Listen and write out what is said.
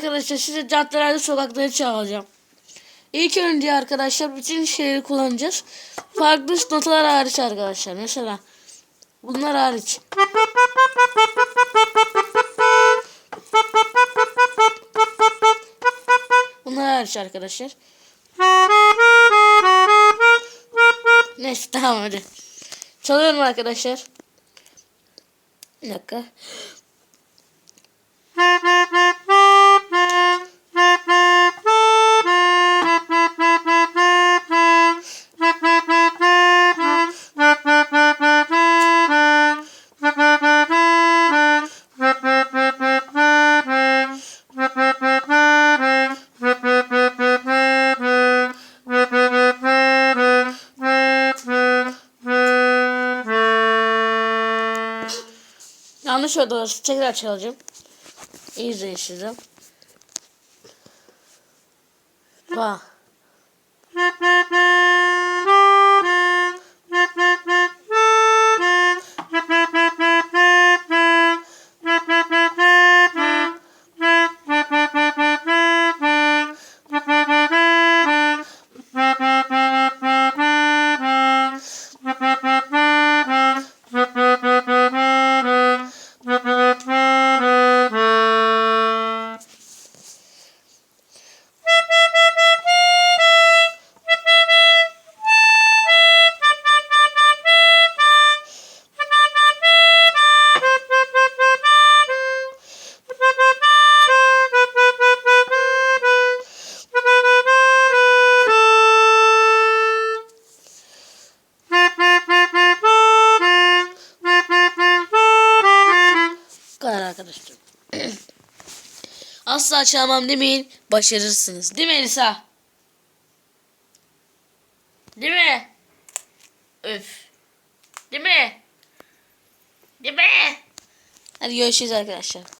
Arkadaşlar size caddelerde sokakları çalacağım. İlk önce arkadaşlar bütün şeyleri kullanacağız. Farklı notalar hariç arkadaşlar. Mesela bunlar hariç. Bunlar hariç arkadaşlar. Neyse tamam hadi. Çalıyorum arkadaşlar. Bir dakika. Yanlış oldu. Tekrar çalacağım. İyi izleyin size. Bak. Arkadaşlar. Asla çalmam demeyin. Başarırsınız. Değil mi Elisa? Değil mi? Öf. Değil mi? Değil mi? Hadi görüşürüz arkadaşlar.